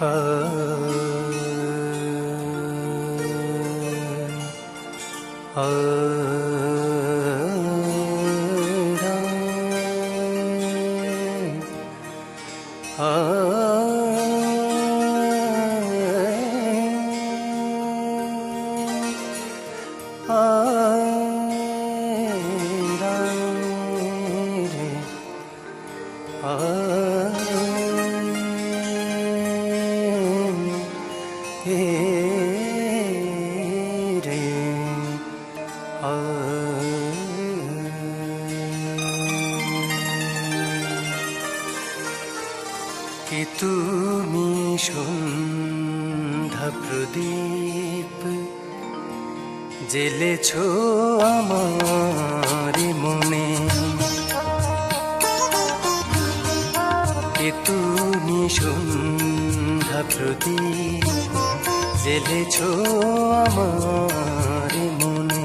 কি তুমি সন্ধ্যা প্রদীপ জেলেছ আমার মনে। কি তুমি সন্ধ্যা প্রদীপ জেলেছ আমার মনে।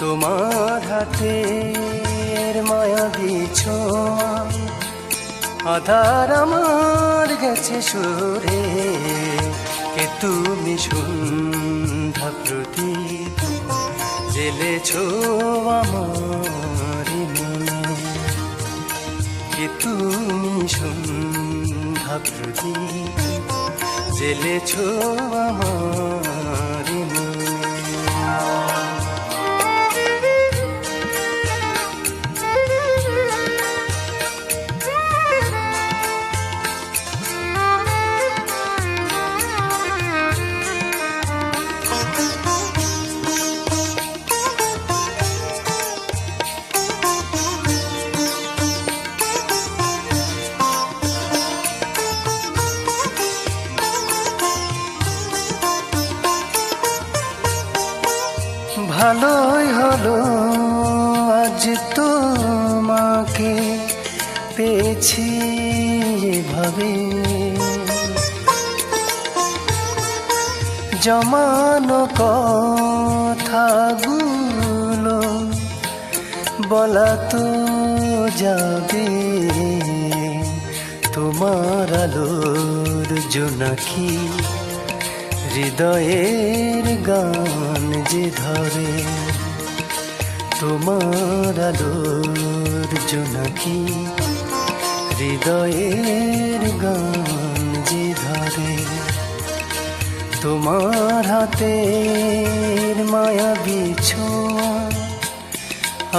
তোমার হাতের আধার আমার গেছে সুরে, কে তুমি সন্ধ্যা প্রদীপ জেলেছ আমার কে তুমি সন্ধ্যা প্রদীপ জেলেছ আমার ভালোই হলো আজ তোমাকে পেয়েছি এভাবে। জমানো কথাগুলো বলা তো যাবে, তোমার আলোর জোনাকি হৃদয়ের গান। যে ধরে তোমার আলোর জোনাকি, হৃদয়ের গান যে ধরে তোমার হাতের মায়া বিছোয়া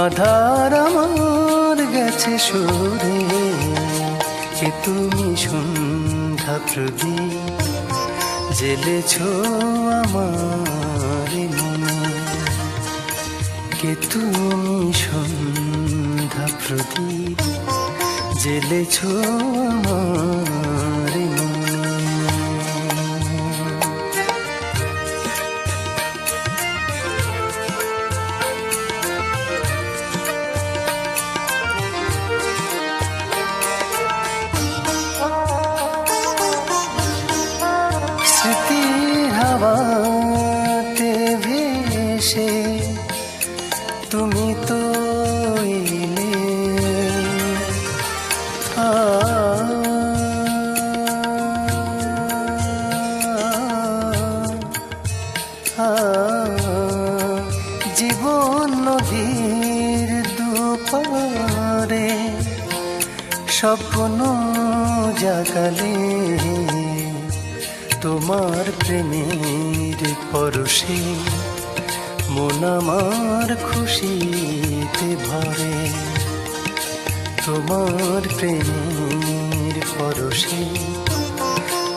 আধার আমার গেছে সুরে যে তুমি সন্ধ্যা প্রদীপ, জেলেছ আমার কে তুমি সন্ধ্যা প্রদীপ? জেলেছ আমার তো এলে জীবন নদীর দুপারে স্বপ্ন জাগালে তোমার প্রেমের পরশে মন আমার খুশিতে ভরে। তোমার প্রেমের পরশে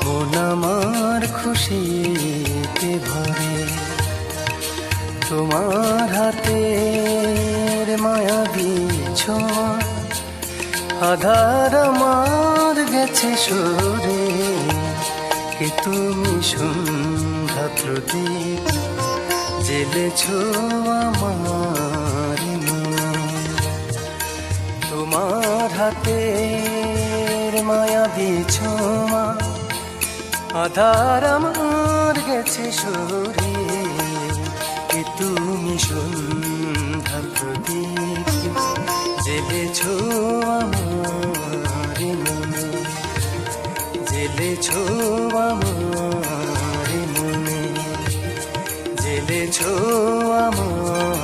মন আমার খুশিতে ভরে। তোমার হাতের মায়া বিছোয়া আধার আমার গেছে সরে। কে তুমি সন্ধ্যা প্রদীপ জেলেছ আমার। তোমার হাতের মায়া বিছোয়া আধার আমার গেছে সরে তুমি সন্ধ্যা প্রদীপ। জেলেছ আমার আমার জেলেছ আমার